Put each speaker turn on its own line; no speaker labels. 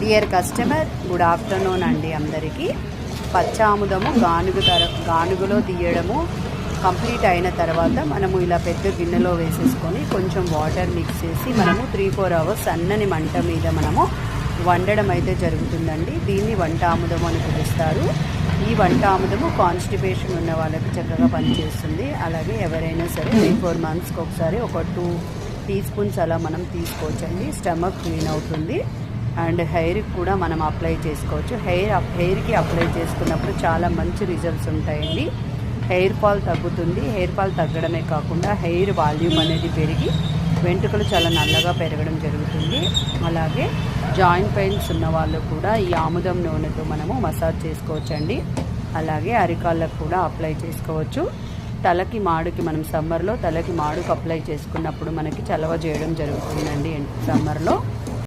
Dear customer good afternoon అండి అందరికీ. పచ్చాముదము గానుగు తర గానుగులో తీయడము కంప్లీట్ అయిన తర్వాత మనము ఇలా పెద్ద గిన్నెలో వేసేసుకొని కొంచెం వాటర్ మిక్స్ చేసి మనము త్రీ ఫోర్ అవర్స్ సన్నని మంట మీద మనము వండడం అయితే జరుగుతుందండి. దీన్ని వంట ఆముదం అని పిలుస్తారు. ఈ వంట ఆముదము కాన్స్టిపేషన్ ఉన్న వాళ్ళకి చక్కగా పనిచేస్తుంది. అలాగే ఎవరైనా సరే త్రీ ఫోర్ మంత్స్కి ఒకసారి ఒక టూ టీ స్పూన్స్ అలా మనం తీసుకోవచ్చండి. స్టమక్ క్లీన్ అవుతుంది. అండ్ హెయిర్కి కూడా మనం అప్లై చేసుకోవచ్చు. హెయిర్ హెయిర్కి అప్లై చేసుకున్నప్పుడు చాలా మంచి రిజల్ట్స్ ఉంటాయండి. హెయిర్ ఫాల్ తగ్గుతుంది. హెయిర్ ఫాల్ తగ్గడమే కాకుండా హెయిర్ వాల్యూమ్ అనేది పెరిగి వెంట్రుకలు చాలా నల్లగా పెరగడం జరుగుతుంది. అలాగే జాయింట్ పెయిన్స్ ఉన్న వాళ్ళు కూడా ఈ ఆముదం నూనెతో మనము మసాజ్ చేసుకోవచ్చండి. అలాగే అరికాళ్ళకు కూడా అప్లై చేసుకోవచ్చు. తలకి మాడుకి మనం సమ్మర్లో తలకి మాడుకు అప్లై చేసుకున్నప్పుడు మనకి చలవ చేయడం జరుగుతుందండి సమ్మర్లో.